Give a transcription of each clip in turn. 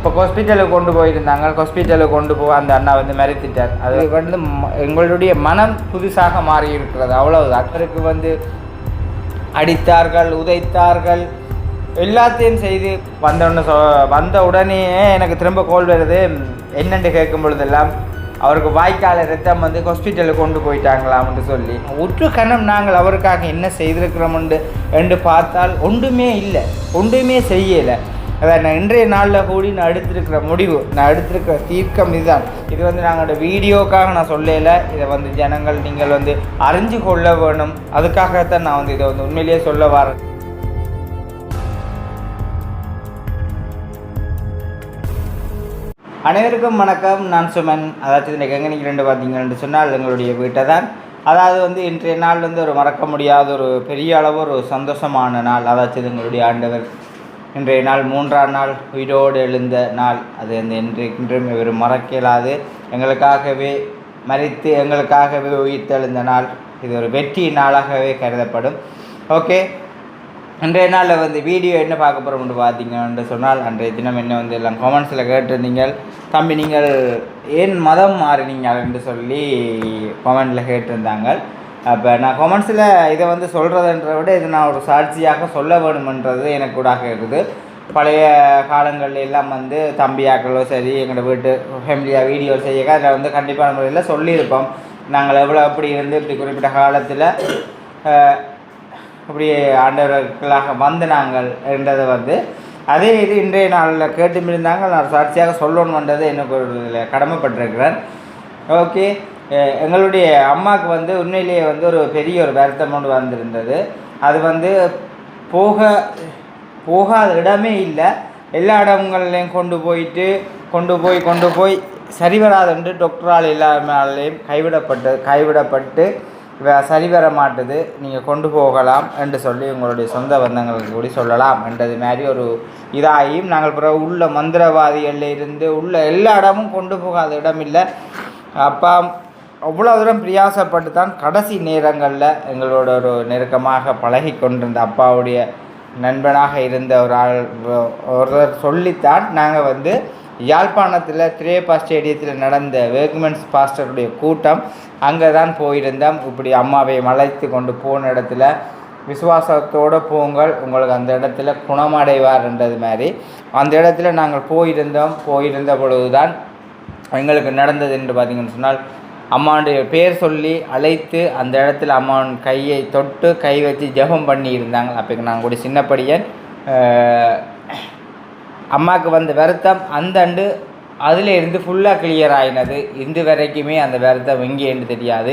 இப்போ ஹாஸ்பிட்டலுக்கு கொண்டு போயிருந்தாங்க ஹாஸ்பிட்டலுக்கு கொண்டு போய் அந்த அண்ணா வந்து மறைத்துட்டார் அது வந்து ம- எங்களுடைய மனம் புதுசாக மாறி இருக்கிறது அவ்வளவுதான் அவருக்கு வந்து அடித்தார்கள் உதைத்தார்கள் எல்லாத்தையும் செய்து வந்தோடனே சொ வந்த உடனே எனக்கு திரும்ப கோல் வருது என்னென்று கேட்கும் பொழுதெல்லாம் அவருக்கு வாய்க்கால ரத்தம் வந்து ஹாஸ்பிட்டலுக்கு கொண்டு போயிட்டாங்களாம்னு சொல்லி உற்று கணம் நாங்கள் அவருக்காக என்ன செய்திருக்கிறோம்னு என்று பார்த்தால் ஒன்றுமே இல்லை ஒன்றுமே செய்யலை அதான் நான் இன்றைய நாளில் கூடி நான் எடுத்திருக்கிற முடிவு நான் எடுத்திருக்கிற தீர்க்கம் இதுதான். இது வந்து நாங்களோட வீடியோக்காக நான் சொல்லலை. இதை வந்து ஜனங்கள் நீங்கள் வந்து அறிஞ்சு கொள்ள வேணும். அதுக்காகத்தான் நான் வந்து இதை வந்து உண்மையிலேயே சொல்ல வரேன். அனைவருக்கும் வணக்கம். நான் சுமன். அதாச்சும் இந்த கங்கனிக்கு ரெண்டு பார்த்தீங்கன்னு சொன்னால் எங்களுடைய வீட்டை தான். அதாவது வந்து இன்றைய நாள் வந்து ஒரு மறக்க முடியாத ஒரு பெரிய அளவு ஒரு சந்தோஷமான நாள். அதாச்சும் எங்களுடைய ஆண்டவர் இன்றைய நாள் மூன்றாம் நாள். உயிரோடு எழுந்த நாள். அது அந்த இன்றைக்கும் இவர் மறக்க இயலாது எங்களுக்காகவே மறித்து எங்களுக்காகவே உயிர்த்தெழுந்த நாள். இது ஒரு வெற்றி நாளாகவே கருதப்படும். ஓகே. அன்றைய நாளில் வந்து வீடியோ என்ன பார்க்க போகிறோம்னு பார்த்தீங்கன்னு சொன்னால் அன்றைய தினம் என்ன வந்து எல்லாம் கமெண்ட்ஸில் கேட்டிருந்தீங்க. தம்பி நீங்கள் ஏன் மதம் மாறினீங்கள் என்று சொல்லி கமெண்டில் கேட்டிருந்தாங்க. அப்போ நான் கமெண்ட்ஸில் இதை வந்து சொல்கிறதுன்றத விட இது நான் ஒரு சாட்சியாக சொல்ல வேணுமென்றது எனக்கு கூடாக இருக்குது பழைய காலங்கள்ல எல்லாம் வந்து தம்பியாக்களோ சரி எங்களோட வீட்டு ஃபேமிலியாக வீடியோ செய்ய அதில் வந்து கண்டிப்பான முறையில் சொல்லியிருப்போம். நாங்கள் எவ்வளோ எப்படி இருந்து இப்படி குறிப்பிட்ட காலத்தில் இப்படி ஆண்டவர்களாக வந்து நாங்கள் என்றதை வந்து அதே இது இன்றைய நாளில் கேட்டு இருந்தாங்க நான் சாட்சியாக சொல்லணுன்றது எனக்கு ஒரு இதில் கடமைப்பட்டிருக்கிறேன். ஓகே. எங்களுடைய அம்மாவுக்கு வந்து உண்மையிலேயே வந்து ஒரு பெரிய ஒரு வருத்தம் ஒன்று வந்திருந்தது. அது வந்து போக போகாத இடமே இல்லை. எல்லா இடங்கள்லையும் கொண்டு போயிட்டு கொண்டு போய் கொண்டு போய் சரிவராதென்று டாக்டரால் எல்லாருமாலையும் கைவிடப்பட்டு கைவிடப்பட்டு வே- சரி வர மாட்டுது. நீங்கள் கொண்டு போகலாம் என்று சொல்லி உங்களுடைய சொந்த பந்தங்களுக்கு கூட சொல்லலாம் என்றது மாதிரி ஒரு இதாகியும் நாங்கள் பிறகு உள்ள மந்திரவாதிகளில் இருந்து உள்ள எல்லா இடமும் கொண்டு போகாத இடம் இல்லை அப்பா அவ்வளோ தூரம் பிரியாசப்பட்டு தான் கடைசி நேரங்களில் எங்களோட ஒரு நெருக்கமாக பழகி கொண்டிருந்த அப்பாவுடைய நண்பனாக இருந்த ஒரு ஆள் ஒருத்தர் சொல்லித்தான் நாங்கள் வந்து யாழ்ப்பாணத்தில் திரேபா ஸ்டேடியத்தில் நடந்த வேகுமென்ஸ் பாஸ்டருடைய கூட்டம் அங்கே தான் போயிருந்தோம். இப்படி அம்மாவை மலைத்து கொண்டு போன இடத்துல விசுவாசத்தோடு போங்கள் உங்களுக்கு அந்த இடத்துல குணமடைவார்ன்றது மாதிரி. அந்த இடத்துல நாங்கள் போயிருந்தோம். போயிருந்த பொழுதுதான் எங்களுக்கு நடந்தது என்று பார்த்தீங்கன்னு சொன்னால் அம்மாவுடைய பேர் சொல்லி அழைத்து அந்த இடத்துல அம்மாவின் கையை தொட்டு கை வச்சு ஜெபம் பண்ணி இருந்தாங்க அப்போ நாங்கள் கூட சின்ன அம்மாவுக்கு வந்த வருத்தம் அந்த ஆண்டு அதில் இருந்து ஃபுல்லாக கிளியர் ஆகினது இன்று வரைக்குமே அந்த வருத்தம் எங்கேன்னு தெரியாது.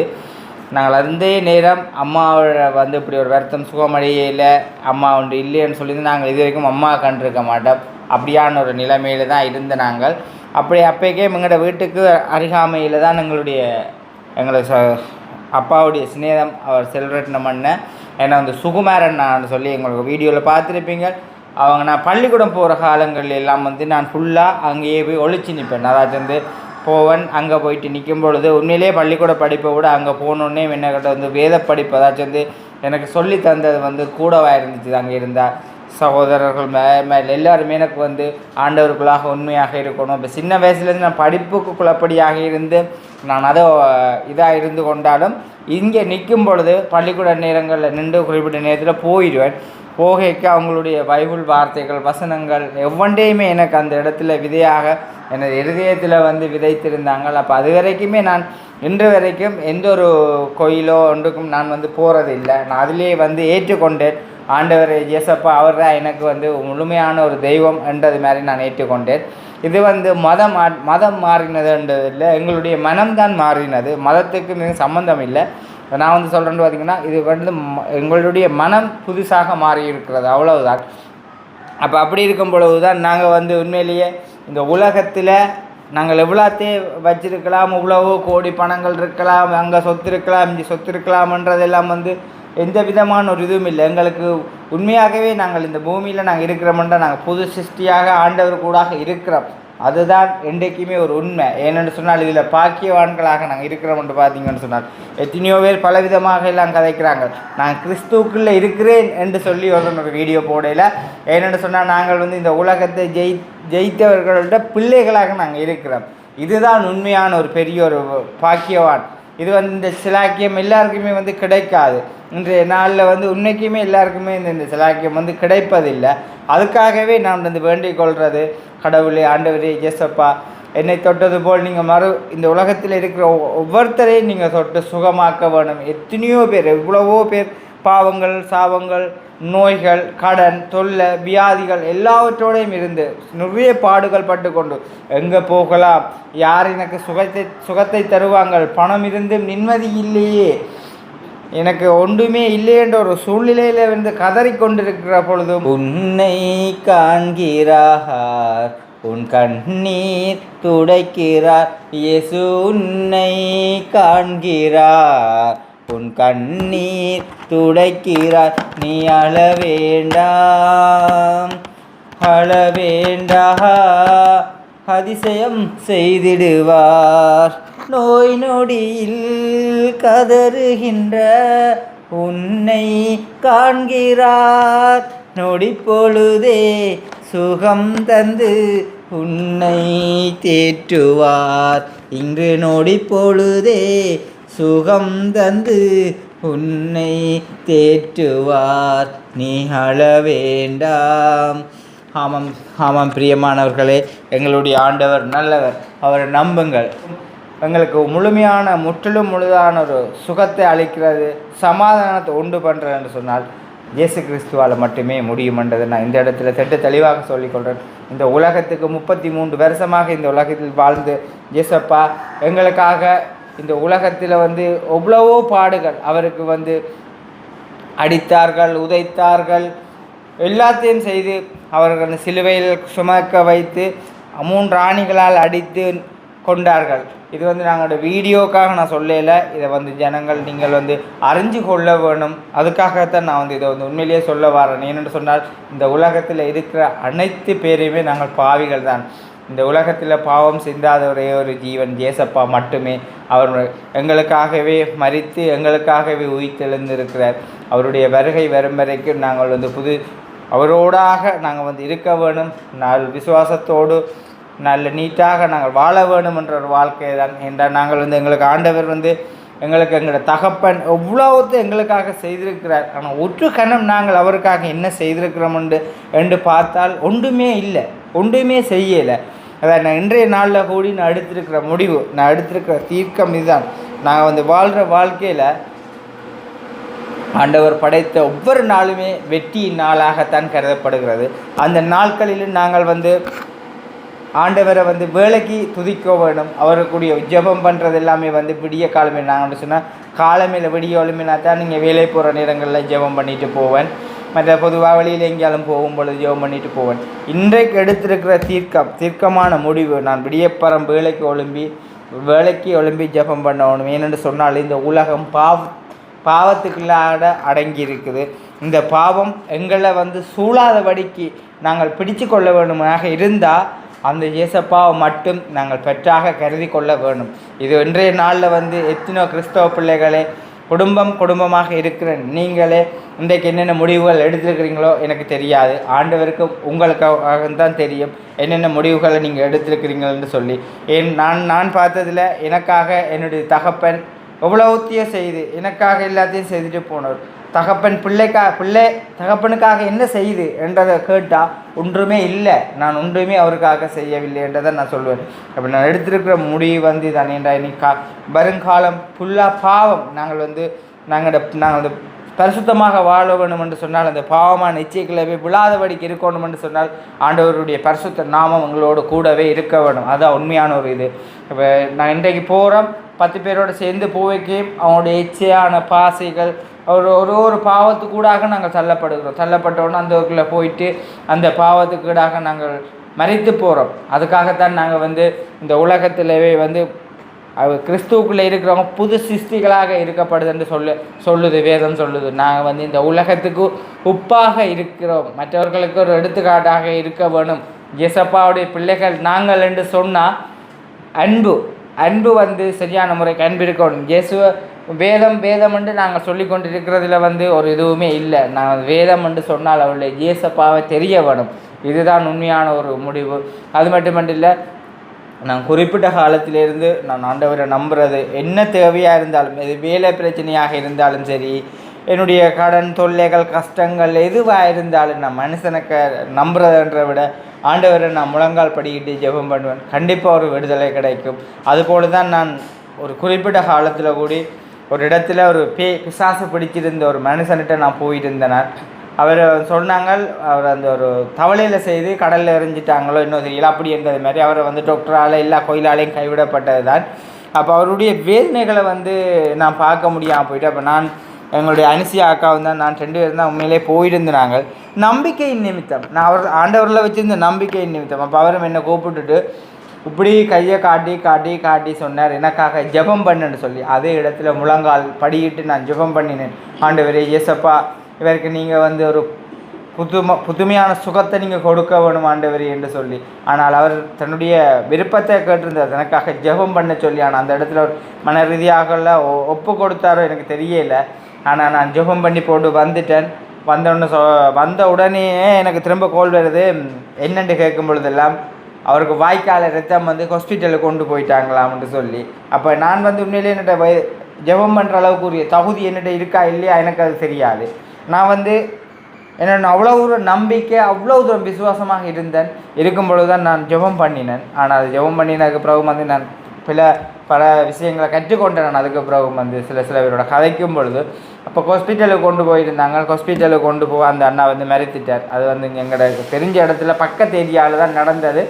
நாங்கள் அந்த நேரம் அம்மாவோட வந்து இப்படி ஒரு வருத்தம் சுகமடையில் அம்மா ஒன்று இல்லைன்னு சொல்லி நாங்கள் இது வரைக்கும் அம்மா கண்டிருக்க மாட்டோம். அப்படியான ஒரு நிலைமையில் தான் இருந்த நாங்கள். அப்படி அப்போக்கே எங்களோட வீட்டுக்கு அருகாமையில் தான் எங்களுடைய எங்களை ச அப்பாவுடைய சிநேகம் அவர் செல்வரட்னம் அண்ணன் ஏன்னா வந்து சுகுமாரன் நான் சொல்லி எங்களுக்கு வீடியோவில் பார்த்துருப்பீங்க. அவங்க நான் பள்ளிக்கூடம் போகிற காலங்கள் எல்லாம் வந்து நான் ஃபுல்லாக அங்கேயே போய் ஒழிச்சு நிற்பேன் அதாச்சும் வந்து போவன் அங்கே போயிட்டு நிற்கும் பொழுது உண்மையிலேயே பள்ளிக்கூட படிப்பை விட அங்கே போனோடனே என்னக்கிட்ட வந்து வேத படிப்பு அதாச்சும் வந்து எனக்கு சொல்லி தந்தது வந்து கூடவாக இருந்துச்சு அங்கே இருந்தால் சகோதரர்கள் மே மேல் எல்லாருமே எனக்கு வந்து ஆண்டவர்களாக உண்மையாக இருக்கணும். இப்போ சின்ன வயசுலேருந்து நான் படிப்புக்கு குழப்படியாக இருந்து நான் அதை இதாக இருந்து கொண்டாலும் இங்கே நிற்கும் பொழுது பள்ளிக்கூட நேரங்களில் நின்று குறிப்பிட்ட நேரத்தில் போயிடுவேன் போகைக்கு அவங்களுடைய பைபிள் வார்த்தைகள் வசனங்கள் எவ்வண்டையுமே எனக்கு அந்த இடத்துல விதையாக எனது இருதயத்தில் வந்து விதைத்திருந்தாங்க. அப்போ அது வரைக்குமே நான் இன்று வரைக்கும் எந்த ஒரு கோயிலோ ஒன்றுக்கும் நான் வந்து போகிறதில்லை நான் அதிலே வந்து ஏற்றுக்கொண்டேன். ஆண்டவர் இயேசப்பா அவர் தான் எனக்கு வந்து முழுமையான ஒரு தெய்வம் என்றது மாதிரி நான் ஏற்றுக்கொண்டேன். இது வந்து மதம் மா- மதம் மாறினதுன்றது இல்லை எங்களுடைய மனம்தான் மாறினது. மதத்துக்கு மிக சம்பந்தம் இல்லை. நான் வந்து சொல்கிறேன்னு பார்த்தீங்கன்னா இது வந்து ம- எங்களுடைய மனம் புதுசாக மாறி இருக்கிறது. அவ்வளவுதான். அப்போ அப்படி இருக்கும் பொழுது தான் நாங்கள் வந்து உண்மையிலேயே இந்த உலகத்தில் நாங்கள் எவ்வளோத்தையும் வச்சிருக்கலாம் இவ்வளவோ கோடி பணங்கள் இருக்கலாம் அங்கே சொத்து இருக்கலாம் இங்கே சொத்து இருக்கலாம்ன்றதெல்லாம் வந்து எந்த விதமான ஒரு இதுவும் இல்லை. எங்களுக்கு உண்மையாகவே நாங்கள் இந்த பூமியில் நாங்கள் இருக்கிறோம்ன்றா நாங்கள் புது சிருஷ்டியாக ஆண்டவர் கூடாக இருக்கிறோம். அதுதான் என்றைக்குமே ஒரு உண்மை. ஏனென்று சொன்னால் இதில் பாக்கியவான்களாக நாங்கள் இருக்கிறோம் என்று பார்த்தீங்கன்னு சொன்னால் எத்தனையோ பேர் பலவிதமாக எல்லாம் கதைக்கிறாங்க. நான் கிறிஸ்துவுக்குள்ளே இருக்கிறேன் என்று சொல்லி ஒரு ஒரு வீடியோ போடையில் ஏனென்று சொன்னால் நாங்கள் வந்து இந்த உலகத்தை ஜெயி ஜெயித்தவர்களோட பிள்ளைகளாக நாங்கள் இருக்கிறோம். இதுதான் உண்மையான ஒரு பெரிய ஒரு பாக்கியவான். இது வந்து இந்த சிலாக்கியம் எல்லாருக்குமே வந்து கிடைக்காது. இன்றைய நாளில் வந்து உண்மைக்குமே எல்லாருக்குமே இந்த இந்த சிலாக்கியம் வந்து கிடைப்பதில்லை. அதுக்காகவே நாம் வந்து வேண்டிக் கொள்வது கடவுளே ஆண்டவரே ஜெசப்பா என்னை தொட்டது போல் நீங்கள் மறு இந்த உலகத்தில் இருக்கிற ஒவ்வொருத்தரையும் நீங்கள் தொட்டு சுகமாக்க வேணும். எத்தனையோ பேர் எவ்வளவோ பேர் பாவங்கள் சாபங்கள் நோய்கள் கடன் தொல்லை வியாதிகள் எல்லாவற்றோடையும் இருந்து நிறைய பாடுகள் பட்டு கொண்டு எங்கே போகலாம்? யார் எனக்கு சுகத்தை சுகத்தை தருவாங்கள் பணம் இருந்தும் நிம்மதி இல்லையே. எனக்கு ஒன்றுமே இல்லை என்ற ஒரு சூழ்நிலையில் வந்து கதறிக் கொண்டிருக்கிற பொழுதும் உன்னை காண்கிறார் உன் கண்ணீர் துடைக்கிறார் இயேசு உன்னை காண்கிறார் உன் கண்ணீர் துடைக்கிறார். நீ அழ வேண்டாம் அழ வேண்டா அதிசயம் செய்திடுவார். நோய் நொடியில் கதறுகின்ற உன்னை காண்கிறார். நொடி பொழுதே சுகம் தந்து உன்னை தேற்றுவார். இன்று நொடி பொழுதே சுகம் தந்து உன்னை தேற்றுவார். நீ அழ வேண்டாம். ஆமாம் ஆமாம் பிரியமானவர்களே எங்களுடைய ஆண்டவர் நல்லவர். அவரை நம்புங்கள். எங்களுக்கு முழுமையான முற்றிலும் முழுதான ஒரு சுகத்தை அளிக்கிறது சமாதானத்தை உண்டு பண்ணுறது என்று சொன்னால் இயேசு கிறிஸ்துவால் மட்டுமே முடியுமென்றதை நான் இந்த இடத்துல திட்ட தெளிவாக சொல்லிக்கொள்கிறேன் இந்த உலகத்துக்கு முப்பத்தி மூன்று வருஷமாக இந்த உலகத்தில் வாழ்ந்து இயேசப்பா எங்களுக்காக இந்த உலகத்தில் வந்து எவ்வளவோ பாடுகள் அவருக்கு வந்து அடித்தார்கள் உதைத்தார்கள். எல்லாத்தையும் செய்து அவர்கள் சிலுவையில் சுமக்க வைத்து மூன்று ஆணிகளால் அடித்து கொண்டார்கள். இது வந்து நாங்களோட வீடியோக்காக நான் சொல்லல. இதை வந்து ஜனங்கள் நீங்கள் வந்து அறிஞ்சு கொள்ள வேணும். அதுக்காகத்தான் நான் வந்து இதை வந்து உண்மையிலேயே சொல்ல வரேன். ஏனென்று சொன்னால் இந்த உலகத்தில் இருக்கிற அனைத்து பேரையுமே நாங்கள் பாவிகள் தான் இந்த உலகத்தில் பாவம் சிந்தாத ஒரே ஒரு ஜீவன் ஜேசப்பா மட்டுமே. அவர் எங்களுக்காகவே மறித்து எங்களுக்காகவே உயிர்த்தெழுந்திருக்கிறார். அவருடைய வருகை வரும் வரைக்கும் நாங்கள் வந்து புது அவரோடாக நாங்கள் வந்து இருக்க வேணும். நாள் விசுவாசத்தோடு நல்ல நீட்டாக நாங்கள் வாழ வேணும் என்ற ஒரு வாழ்க்கை தான். என்றால் நாங்கள் வந்து எங்களுக்கு ஆண்டவர் வந்து எங்களுக்கு எங்களோட தகப்பன் எவ்வளவுத்தை எங்களுக்காக செய்திருக்கிறார். ஆனால் ஒற்று கணம் நாங்கள் அவருக்காக என்ன செய்திருக்கிறோம் என்று என்று பார்த்தால் ஒன்றுமே இல்லை. ஒன்றுமே செய்யலை. அதான் நான் இன்றைய நாளில் கூடி நான் எடுத்திருக்கிற முடிவு நான் எடுத்திருக்கிற தீர்க்கம் இதுதான். நாங்கள் வந்து வாழ்கிற வாழ்க்கையில் ஆண்டவர் படைத்த ஒவ்வொரு நாளுமே வெற்றியின் நாளாகத்தான் கருதப்படுகிறது. அந்த நாட்களிலும் நாங்கள் வந்து ஆண்டவரை வந்து வேலைக்கு துதிக்க வேணும் அவருக்குரிய ஜெபம் பண்ணுறது எல்லாமே வந்து விடிய காலமே. நாங்கள் சொன்னால் காலமையில் விடிய ஒழுமினா தான் நீங்கள் வேலை போகிற நேரங்களில் ஜெபம் பண்ணிட்டு போவேன். மற்ற பொதுவாக வெளியில் எங்கேயாலும் போகும் பொழுது ஜெபம் பண்ணிட்டு போவேன் இன்றைக்கு எடுத்திருக்கிற தீர்க்கம் தீர்க்கமான முடிவு நான் விடியப்பறம் வேலைக்கு ஒழும்பி வேலைக்கு ஒழும்பி ஜெபம் பண்ணணும் ஏனென்று சொன்னால் இந்த உலகம் பாவ பாவத்துக்குள்ளாட அடங்கி இருக்குது இந்த பாவம் எங்களை வந்து சூழாதபடிக்கு நாங்கள் பிடிச்சு கொள்ள வேண்டுமாக இருந்தால் அந்த இயேசப்பாவை மட்டும் நாங்கள் பெற்றாக கருதி கொள்ள வேணும் இது இன்றைய நாளில் வந்து எத்தனோ கிறிஸ்தவ பிள்ளைகளே குடும்பம் குடும்பமாக இருக்கிற நீங்களே இன்றைக்கு என்னென்ன முடிவுகள் எடுத்திருக்கிறீங்களோ எனக்கு தெரியாது. ஆண்டவருக்கு உங்களுக்காக தான் தெரியும். என்னென்ன முடிவுகளை நீங்கள் எடுத்திருக்கிறீங்கள்னு சொல்லி. என் நான் நான் பார்த்ததில் எனக்காக என்னுடைய தகப்பன் எவ்வளோத்தையும் செய்து எனக்காக எல்லாத்தையும் செய்துட்டு போனவர் தகப்பன் பிள்ளைக்கா பிள்ளை தகப்பனுக்காக என்ன செய்யுது என்றதை கேட்டால் ஒன்றுமே இல்லை. நான் ஒன்றுமே அவருக்காக செய்யவில்லை என்றதை நான் சொல்லுவேன் அப்படி நான் எடுத்திருக்கிற முடிவு வந்து தான் என்ற இன்னைக்கு கா வருங்காலம் ஃபுல்லாக பாவம். நாங்கள் வந்து நாங்கள் நாங்கள் வந்து பரிசுத்தமாக வாழ வேண்டும் என்று சொன்னால் அந்த பாவமான இச்சைகளை போய் விழாதபடிக்கு இருக்கணும் என்று சொன்னால் ஆண்டவருடைய பரிசுத்த நாமம் உங்களோடு கூடவே இருக்க வேணும் அதுதான் உண்மையான ஒரு இது. இப்போ நான் இன்றைக்கு போகிறோம் பத்து பேரோடு சேர்ந்து போவைக்கு. அவங்களுடைய இச்சையான பாசைகள் ஒரு ஒரு ஒரு பாவத்துக்கூடாக நாங்கள் தள்ளப்படுகிறோம். தள்ளப்பட்டவுடனே அந்த ஊருக்குள்ளே போயிட்டு அந்த பாவத்துக்கூடாக நாங்கள் மறைத்து போகிறோம் அதுக்காகத்தான் நாங்கள் வந்து இந்த உலகத்திலவே வந்து கிறிஸ்துவுக்குள்ளே இருக்கிறவங்க புது சிருஷ்டிகளாக இருக்கப்படுதுன்னு சொல்லு சொல்லுது வேதம் சொல்லுது. நாங்கள் வந்து இந்த உலகத்துக்கு உப்பாக இருக்கிறோம். மற்றவர்களுக்கு ஒரு எடுத்துக்காட்டாக இருக்க வேணும். இயேசப்பாவுடைய பிள்ளைகள் நாங்கள் என்று சொன்னால் அன்பு அன்பு வந்து சரியான முறைக்கு அன்பு இருக்கணும். இயேசுவை வேதம் வேதம் என்று நாங்கள் சொல்லி கொண்டிருக்கிறதுல வந்து ஒரு இதுவுமே இல்லை. நான் வேதம் என்று சொன்னால் அவளுடைய இயேசப்பாவை தெரிய வேணும் இதுதான் உண்மையான ஒரு முடிவு. அது மட்டுமன்றில்லை நான் குறிப்பிட்ட காலத்திலிருந்து நான் ஆண்டவரை நம்புறது என்ன தேவையாக இருந்தாலும் இது வேலை பிரச்சனையாக இருந்தாலும் சரி என்னுடைய கடன் தொல்லைகள் கஷ்டங்கள் எதுவாக இருந்தாலும் நான் மனுஷனுக்கு க நம்புறதுன்ற விட ஆண்டவரை நான் முழங்கால் படிக்கிட்டு ஜெபம் பண்ணுவேன். கண்டிப்பாக ஒரு விடுதலை கிடைக்கும். அதுபோல தான் நான் ஒரு குறிப்பிட்ட காலத்தில் கூடி ஒரு இடத்துல ஒரு பே பிசாசு பிடிச்சிருந்த ஒரு மனுஷன்கிட்ட நான் போயிட்டு நான் அவர் சொன்னாங்க அவர் அந்த ஒரு தவளையில் செய்து கடலில் எறிஞ்சிட்டாங்களோ இன்னும் தெரியல அப்படி இருந்தது மாதிரி. அவரை வந்து டாக்டரால் எல்லா கோயிலாலையும் கைவிடப்பட்டது தான் அப்போ அவருடைய வேதனைகளை வந்து நான் பார்க்க முடியாமல் போயிட்டு அப்போ நான் எங்களுடைய அனிசியா அக்காவும் தான் நான் ரெண்டு பேரும் தான் உண்மையிலே போயிருந்தாங்க நம்பிக்கையின் நிமித்தம். நான் அவர் ஆண்டவரில் வச்சுருந்த நம்பிக்கையின் நிமித்தம். அப்போ அவரும் என்னை கூப்பிட்டுட்டு இப்படி கையை காட்டி காட்டி காட்டி சொன்னார். எனக்காக ஜெபம் பண்ணுன்னு சொல்லி அதே இடத்துல முழங்கால் படியிட்டு நான் ஜெபம் பண்ணினேன். ஆண்டவரே இயேசப்பா இவருக்கு நீங்கள் வந்து ஒரு புதும புதுமையான சுகத்தை நீங்கள் கொடுக்க வேணும் ஆண்டவர் என்று சொல்லி. ஆனால் அவர் தன்னுடைய விருப்பத்தை கேட்டிருந்தார். எனக்காக ஜெபம் பண்ண சொல்லி ஆனால் அந்த இடத்துல ஒரு மன ரீதியாக ஒப்பு கொடுத்தாரோ எனக்கு தெரியல. ஆனால் நான் ஜெபம் பண்ணி போட்டு வந்துட்டேன். வந்தோடனே சொ வந்த உடனே எனக்கு திரும்ப கோல் வருது. என்னென்று கேட்கும் பொழுதெல்லாம் அவருக்கு வாய்க்கால ரத்தம் வந்து ஹாஸ்பிட்டலுக்கு கொண்டு போயிட்டாங்களாம்னு சொல்லி. அப்போ நான் வந்து உண்மையிலே என்னோட வய ஜெபம் பண்ணுற அளவுக்கு உரிய தகுதி என்னிட்ட இருக்கா இல்லையா எனக்கு அது தெரியாது. நான் வந்து என்னோட அவ்வளோ ஒரு நம்பிக்கை அவ்வளோ தூரம் விசுவாசமாக இருந்தேன். இருக்கும் பொழுது தான் நான் ஜெபம் பண்ணினேன். ஆனால் அது ஜெபம் பண்ணினதுக்கு பிறகு வந்து நான் பல பல விஷயங்களை கற்றுக்கொண்டேன். நான் அதுக்கு பிறகு வந்து சில சில பேரோட கதைக்கும் பொழுது அப்போ ஹாஸ்பிட்டலுக்கு கொண்டு போயிருந்தாங்க. ஹாஸ்பிட்டலுக்கு கொண்டு போக அந்த அண்ணா வந்து மறைத்திட்டார். அது வந்து எங்களோட தெரிஞ்ச இடத்துல பக்கத்து ஏரியாவில் தான் நடந்தது.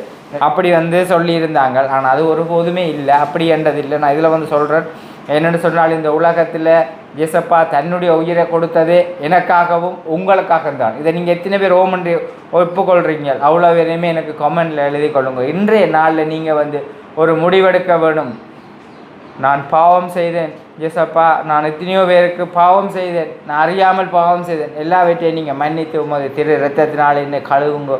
அப்படி வந்து சொல்லியிருந்தாங்க. ஆனால் அது ஒருபோதுமே இல்லை. அப்படி என்றது இல்லை. நான் இதில் வந்து சொல்கிறேன் என்னென்னு சொன்னால் இந்த உலகத்தில் இயேசப்பா தன்னுடைய உயிரை கொடுத்தது எனக்காகவும் உங்களுக்காகவும் தான். இதை நீங்கள் எத்தனை பேர் ஓமன்றி ஒப்புக்கொள்கிறீங்க அவ்வளோ பேரையுமே எனக்கு கமெண்டில் எழுதி கொள்ளுங்க. இன்றைய நாளில் நீங்கள் வந்து ஒரு முடிவெடுக்க வேணும். நான் பாவம் செய்தேன். இயேசப்பா நான் எத்தனையோ பேருக்கு பாவம் செய்தேன். நான் அறியாமல் பாவம் செய்தேன். எல்லாவற்றையும் நீங்கள் மன்னித்து உமது திரு ரத்தத்தினால் என்னை கழுவுங்க.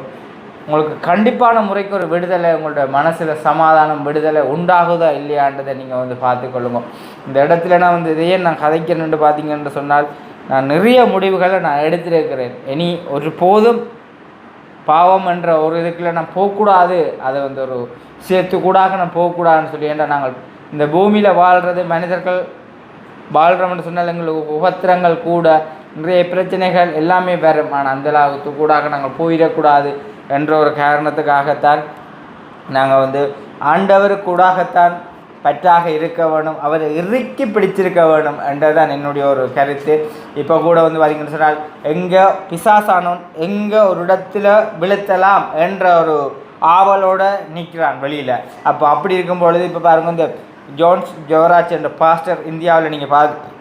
உங்களுக்கு கண்டிப்பான முறைக்கு ஒரு விடுதலை உங்களோட மனசில் சமாதானம் விடுதலை உண்டாகுதா இல்லையான்றதை நீங்கள் வந்து பார்த்துக்கொள்ளுங்க இந்த இடத்துல நான் வந்து இதையே நான் கதைக்கிறேன்னு பார்த்தீங்கன்னு சொன்னால் நான் நிறைய முடிவுகளை நான் எடுத்திருக்கிறேன். இனி ஒரு போதும் பாவம் என்ற ஒரு இதுக்குள்ள நான் போகக்கூடாது. அதை வந்து ஒரு சேர்த்து கூடாக நான் போகக்கூடாதுன்னு சொல்லி ஏன்டா நாங்கள் இந்த பூமியில் வாழ்கிறது மனிதர்கள் வாழ்கிறோம்னு சொன்னால் எங்களுக்கு உபத்திரங்கள் கூட நிறைய பிரச்சனைகள் எல்லாமே வரும். ஆனால் அந்த கூடாக நாங்கள் போயிடக்கூடாது. என்ற ஒரு காரணத்துக்காகத்தான் நாங்கள் வந்து ஆண்டவருக்கூடாகத்தான் பற்றாக இருக்க வேணும் அவரை இறுக்கி பிடிச்சிருக்க வேணும் என்றதான் என்னுடைய ஒரு கருத்து. இப்போ கூட வந்து பார்த்தீங்கன்னு சொன்னால் எங்கே பிசாசானோன் எங்கே ஒரு இடத்துல விழுத்தலாம் என்ற ஒரு ஆவலோடு நிற்கிறான் வெளியில். அப்போ அப்படி இருக்கும் பொழுது இப்போ பாருங்கள் இந்த ஜோன்ஸ் ஜோராஜ் என்ற பாஸ்டர் இந்தியாவில் நீங்கள் பார்த்து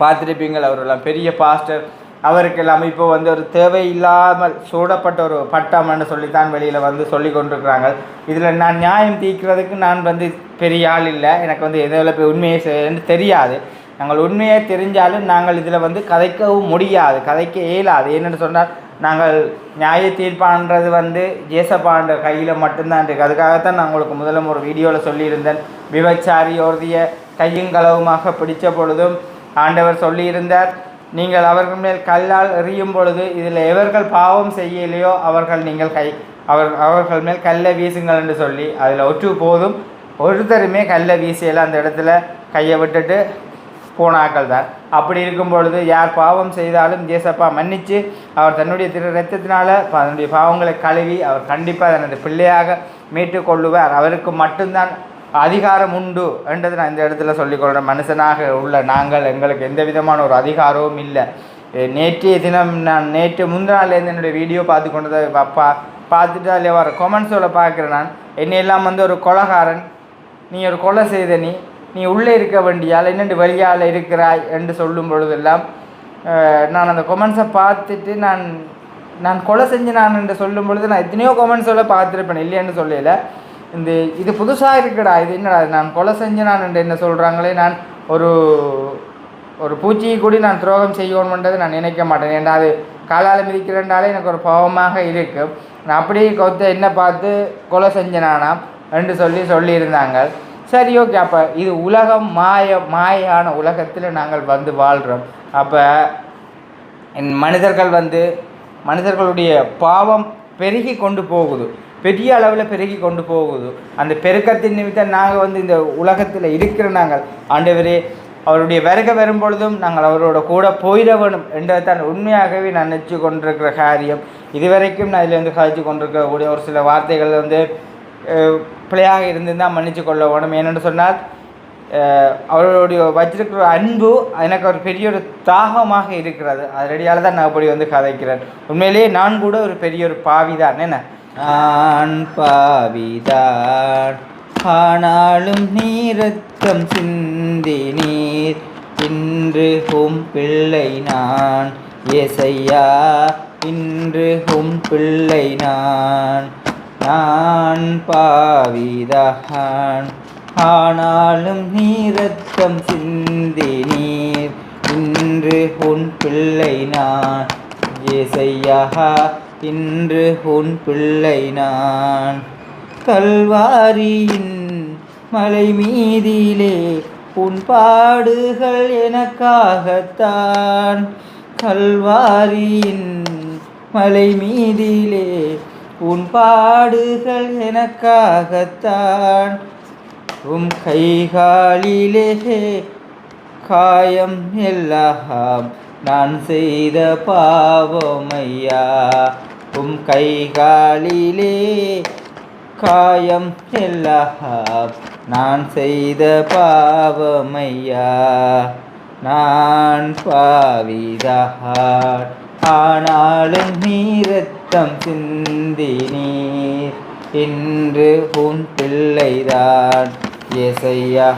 பார்த்துருப்பீங்கள் அவரெல்லாம் பெரிய பாஸ்டர் அவருக்கெல்லாம் இப்போ வந்து ஒரு தேவையில்லாமல் சூடப்பட்ட ஒரு பட்டம்னு சொல்லித்தான் வெளியில் வந்து சொல்லி கொண்டிருக்கிறாங்க. இதில் நான் நியாயம் தீர்க்கிறதுக்கு நான் வந்து பெரிய ஆள் இல்லை. எனக்கு வந்து எதில் போய் உண்மையை செய்யணும்னு தெரியாது. நாங்கள் உண்மையை தெரிஞ்சாலும் நாங்கள் இதில் வந்து கதைக்கவும் முடியாது கதைக்க இயலாது. என்னென்னு சொன்னால் நாங்கள் நியாய தீர்ப்பான்றது வந்து ஜேசப்பாண்ட கையில் மட்டும்தான் இருக்குது அதுக்காகத்தான் நான் உங்களுக்கு முதல்ல ஒரு வீடியோவில் சொல்லியிருந்தேன். விபச்சாரி ஓர்திய கையும் களவுமாக பிடித்த பொழுதும் ஆண்டவர் சொல்லியிருந்தார் நீங்கள் அவர்கள் மேல் கல்லால் எறியும் பொழுது இதில் எவர்கள் பாவம் செய்யலையோ அவர்கள் நீங்கள் கை அவர் அவர்கள் மேல் கல்லை வீசுங்கள் என்று சொல்லி அதில் ஒற்று போதும். ஒருத்தருமே கல்லை வீசியல அந்த இடத்துல கையை விட்டுட்டு போனாக்கள் தான். அப்படி இருக்கும் பொழுது யார் பாவம் செய்தாலும் ஜேசப்பா மன்னித்து அவர் தன்னுடைய திரு ரத்தத்தினால் தன்னுடைய பாவங்களை கழுவி அவர் கண்டிப்பாக தனது பிள்ளையாக மீட்டு கொள்ளுவார். அவருக்கு மட்டும்தான் அதிகாரம் உண்டு என்றது நான் இந்த இடத்துல சொல்லிக்கொள்கிறேன் மனுஷனாக உள்ள நாங்கள் எங்களுக்கு எந்த விதமான ஒரு அதிகாரமும் இல்லை. நேற்றைய தினம் நான் நேற்று முந்தினாலேருந்து என்னுடைய வீடியோ பார்த்து கொண்டு பா பார்த்துட்டு அதில் வர கொமெண்ட்ஸோட பார்க்குறேன் நான். என்னையெல்லாம் வந்து ஒரு கொலகாரன் நீ ஒரு கொலை செய்த நீ நீ உள்ளே இருக்க வேண்டியால் என்னென்று வெளியால் இருக்கிறாய் என்று சொல்லும் பொழுதெல்லாம் நான் அந்த கொமெண்ட்ஸை பார்த்துட்டு நான் நான் கொலை செஞ்சு நான் என்று சொல்லும் பொழுது நான் எத்தனையோ கொமெண்ட்ஸோட பார்த்துருப்பேன். இல்லைன்னு சொல்லலை. இந்த இது புதுசாக இருக்குடா இது என்னடா நான் கொலை செஞ்சு நான் என்ன சொல்கிறாங்களே நான் ஒரு ஒரு பூச்சியை கூடி நான் துரோகம் செய்யணுன்றது நான் நினைக்க மாட்டேன். ஏன்னா அது காலால் மிதிக்கிறேன்றாலே எனக்கு ஒரு பாவமாக இருக்கும் நான் அப்படியே கொத்த என்ன பார்த்து கொலை செஞ்சனானா என்று சொல்லி சொல்லியிருந்தாங்க. சரி ஓகே அப்போ இது உலகம் மாய மாயான உலகத்தில் நாங்கள் வந்து வாழ்கிறோம் அப்போ மனிதர்கள் வந்து மனிதர்களுடைய பாவம் பெருகி கொண்டு போகுது. பெரிய அளவில் பெருகி கொண்டு போகுது. அந்த பெருக்கத்தின் நிமித்தம் நாங்கள் வந்து இந்த உலகத்தில் இருக்கிற நாங்கள் ஆண்டவரே அவருடைய வருக வரும்பொழுதும் நாங்கள் அவரோட கூட போயிட வேணும் என்றதான் உண்மையாகவே நான் நினச்சி கொண்டிருக்கிற காரியம். இதுவரைக்கும் நான் இதில் வந்து கழிச்சு கொண்டிருக்கக்கூடிய ஒரு சில வார்த்தைகள் வந்து பிள்ளையாக பிழையாக இருந்திருந்தால் மன்னிச்சு கொள்ள வேணும் ஏனென்று சொன்னால் அவருடைய வச்சிருக்கிற அன்பு எனக்கு ஒரு பெரிய ஒரு தாகமாக இருக்கிறது. அதனடியால் தான் நான் அப்படி வந்து கதைக்கிறேன். உண்மையிலேயே நான் கூட ஒரு பெரிய ஒரு பாவி தான் என்ன? நான் பாவிதான். ஆனாலும் நீரத்தம் சிந்தி நீர் இன்று உம் பிள்ளை நான். ஏசையா இன்று உம் பிள்ளை நான். நான் பாவிதான். ஆனாலும் நீரத்தம் சிந்தி நீர் இன்று உன் பிள்ளை நான். ஏசையா இன்று உன் பிள்ளை நான். கல்வாரியின் மலை மீதிலே உன் பாடுகள் எனக்காகத்தான். கல்வாரியின் மலை மீதிலே உன் பாடுகள் எனக்காகத்தான். உம் கைகாலிலே காயம் எல்லாம் நான் செய்த பாவமையா உம் கைகாலிலே காயம் எல்லாம் நான் செய்த பாவமையா? நான் பாவிதான் ஆனாலும் நீரத்தம் சிந்தி நீர் இன்று உன் பிள்ளைதான். எசையா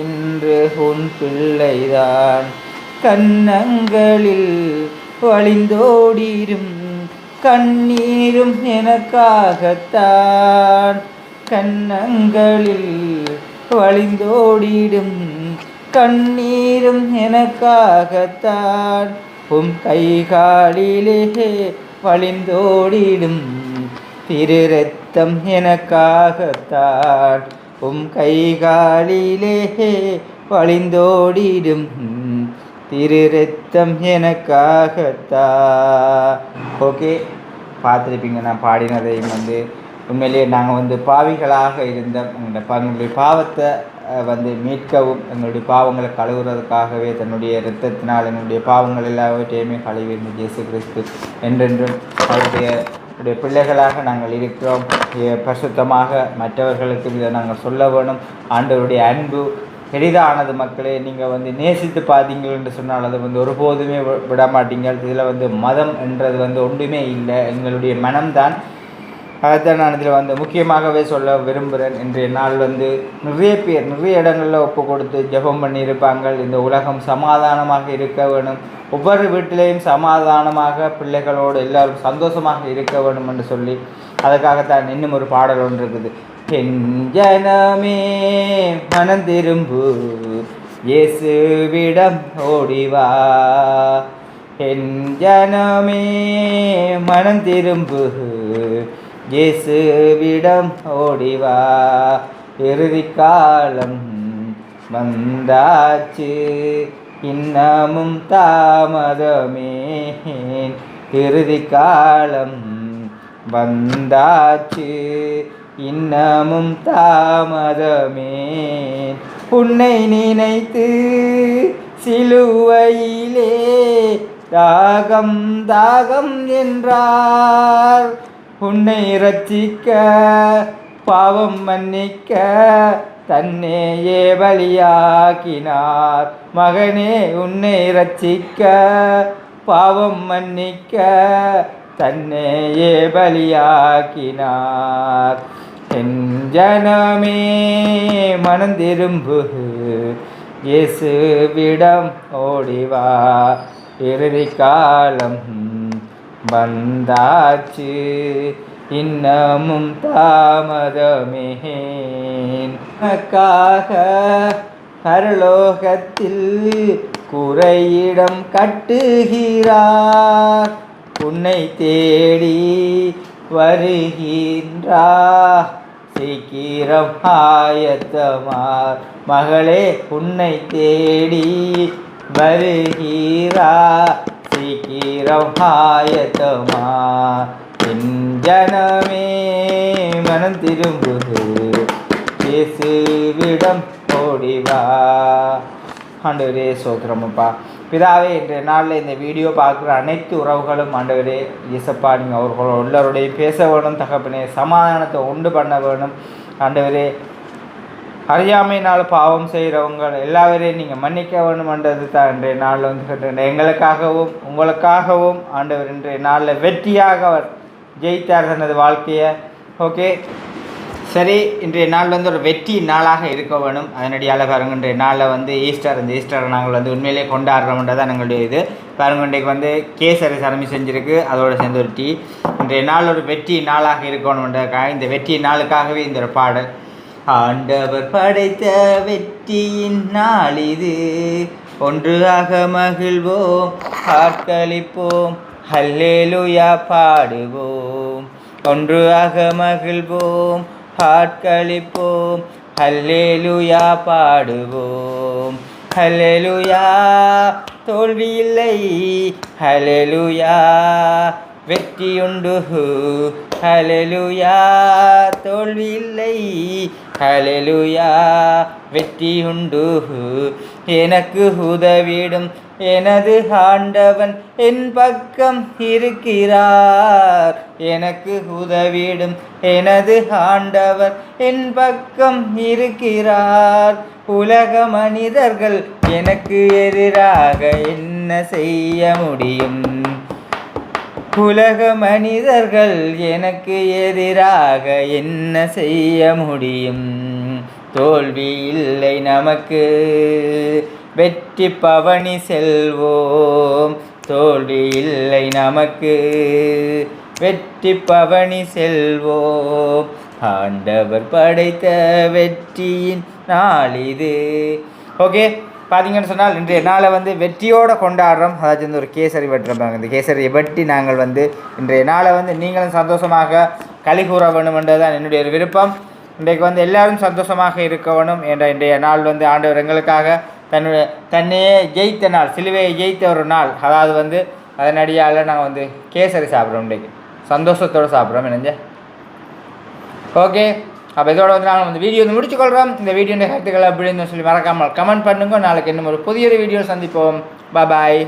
இன்று உன் பிள்ளைதான். கன்னங்களில் வழிந்தோடிரும் கண்ணீரும் எனக்காகத்தான் கன்னங்களில் வழிந்தோடிடும். கண்ணீரும் எனக்காகத்தான் உம் கைகாலிலே வழிந்தோடிடும். திரு ரத்தம் எனக்காகத்தான் உம் கைகாலிலே வழிந்தோடிடும். திரு ரத்தம் எனக்காகத்தா. ஓகே பார்த்துருப்பீங்க நான் பாடினதையும் வந்து உண்மையிலேயே நாங்கள் வந்து பாவிகளாக இருந்த எங்களுடைய எங்களுடைய பாவத்தை வந்து மீட்கவும் எங்களுடைய பாவங்களை கழுவுறதுக்காகவே தன்னுடைய இரத்தத்தினால் எங்களுடைய பாவங்கள் எல்லாவற்றையுமே கழுவி இருந்த இயேசு கிறிஸ்து. என்றென்றும் அவருடைய பிள்ளைகளாக நாங்கள் இருக்கிறோம். பிரசுத்தமாக பரிசுத்தமாக மற்றவர்களுக்கு இதை நாங்கள் சொல்ல வேணும். ஆண்டவருடைய அன்பு எளிதானது மக்களே நீங்கள் வந்து நேசித்து பார்த்தீங்கள் என்று சொன்னால் அது வந்து ஒருபோதுமே வி- விட மாட்டீங்கள் இதில் வந்து மதம் என்றது வந்து ஒன்றுமே இல்லை. எங்களுடைய மனம்தான். அதைத்தான் நான் இதில் வந்து முக்கியமாகவே சொல்ல விரும்புகிறேன் இன்றைய நாள் வந்து நிறைய பேர் நிறைய இடங்களில் ஒப்பு கொடுத்து ஜெபம் பண்ணியிருப்பாங்க. இந்த உலகம் சமாதானமாக இருக்க வேணும். ஒவ்வொரு வீட்டிலேயும் சமாதானமாக பிள்ளைகளோடு எல்லாரும் சந்தோஷமாக இருக்க வேணும் என்று சொல்லி அதுக்காகத்தான் இன்னும் ஒரு பாடல் ஒன்று இருக்குது. என் ஜனமே மனம் திரும்பு இயேசுவிடம் ஓடிவா. என் ஜனமே மனம் திரும்பு இயேசுவிடம் ஓடிவா. இறுதி காலம் வந்தாச்சு. இன்னமும் தாமதமே இறுதி காலம் வந்தாச்சு. இன்னமும் தாமதமே. உன்னை நினைத்து சிலுவையிலே தாகம் தாகம் என்றார். உன்னை ரட்சிக்க பாவம் மன்னிக்க தன்னேயே பலியாக்கினார். மகனே உன்னை ரட்சிக்க பாவம் மன்னிக்க தன்னையே பலியாக்கினார். என் ஜனமே மனம் திரும்பு இயேசுவிடம் ஓடிவா இறுதி காலம் வந்தாச்சு. இன்னமும் தாமதமேன். உனக்காக பரலோகத்தில் குறையிடம் கட்டுகிறார். உன்னை தேடி வருகின்றா சீக்கிரம் ஆயத்தமார். மகளே உன்னை தேடி வருகிறா சீக்கிரம் ஆயத்தமா என் ஜனமே மனம் திரும்புது. இயேசுவிடம் ஓடிவா ஆண்டவரே சோத்திரமப்பா. பிதாவே இன்றைய நாளில் இந்த வீடியோ பார்க்குற அனைத்து உறவுகளும் ஆண்டவரே இயேசப்பா நீங்கள் அவர்களோட உள்ளவருடைய பேச வேணும் தகப்பனே சமாதானத்தை உண்டு பண்ண வேணும் ஆண்டவரே அறியாமையினால் பாவம் செய்கிறவங்க எல்லாவரையும் நீங்கள் மன்னிக்க வேணுமென்றது தான் இன்றைய நாளில் வந்து எங்களுக்காகவும் உங்களுக்காகவும் ஆண்டவர் இன்றைய நாளில் வெற்றியாக அவர் ஜெயித்தார் தனது வாழ்க்கையை. ஓகே சரி இன்றைய நாள் வந்து ஒரு வெற்றி நாளாக இருக்க வேணும். அதனடியால் பாருங்க இன்றைய நாளில் வந்து ஈஸ்டர் இந்த ஈஸ்டரை நாங்கள் வந்து உண்மையிலே கொண்டாடுறோம்ன்றதான் எங்களுடைய இது. பாருங்க இன்றைக்கு வந்து கேசரி சரமி செஞ்சுருக்கு. அதோடு சேர்ந்து ஒரு டீ. இன்றைய நாள் ஒரு வெற்றி நாளாக இருக்கணுன்றதுக்காக இந்த வெற்றி நாளுக்காகவே இந்த ஒரு பாடல். ஆண்டவர் படைத்த வெற்றியின் நாள் இது. ஒன்றாக மகிழ்வோம் ஆட்களிப்போம் ஹல்லேலுயா பாடுவோம். ஒன்றாக மகிழ்வோம் ஆட்களிப்போம் ஹல்லேலுயா பாடுவோம். ஹல்லேலுயா தோல்வி இல்லை. ஹல்லேலுயா வெற்றியுண்டு ஹலெலுயா தோல்வி இல்லை. ஹலெலுயா வெற்றியுண்டு எனக்கு உதவிடும். எனது ஆண்டவன் என் பக்கம் இருக்கிறார். எனக்கு உதவிடும். எனது ஆண்டவர் என் பக்கம் இருக்கிறார். உலக மனிதர்கள் எனக்கு எதிராக என்ன செய்ய முடியும்? உலக மனிதர்கள் எனக்கு எதிராக என்ன செய்ய முடியும்? தோல்வி இல்லை நமக்கு. வெற்றி பவனி செல்வோம். தோல்வி இல்லை நமக்கு. வெற்றி பவனி செல்வோம். ஆண்டவர் படைத்த வெற்றியின் நாள் இது. ஓகே பார்த்தீங்கன்னு சொன்னால் இன்றைய நாளை வந்து வெற்றியோடு கொண்டாடுறோம். அதாவது வந்து ஒரு கேசரி வெட்டுறோம் இந்த கேசரியை வெட்டி நாங்கள் வந்து இன்றைய நாளை வந்து நீங்களும் சந்தோஷமாக களி கூற வேணுமென்றது தான் என்னுடைய ஒரு விருப்பம். இன்றைக்கு வந்து எல்லாரும் சந்தோஷமாக இருக்க வேணும் என்ற இன்றைய நாள் வந்து ஆண்டவர் எங்களுக்காக தன்னுடைய தன்னையே ஜெயித்த நாள் சிலுவையை ஜெயித்த ஒரு நாள். அதாவது வந்து அதனடியால் நாங்கள் வந்து கேசரி சாப்பிட்றோம் இன்றைக்கு. சந்தோஷத்தோடு சாப்பிட்றோம் இணைஞ்ச. ஓகே. அப்போ இதோட வந்து நாங்கள் வந்து வீடியோ வந்து முடிச்சுக்கொள்கிறோம் இந்த வீடியோ கருத்துக்கள் அப்படின்னு சொல்லி மறக்காமல் கமெண்ட் பண்ணுங்க. நாளைக்கு இன்னும் ஒரு புதிய வீடியோ சந்திப்போம். பாய்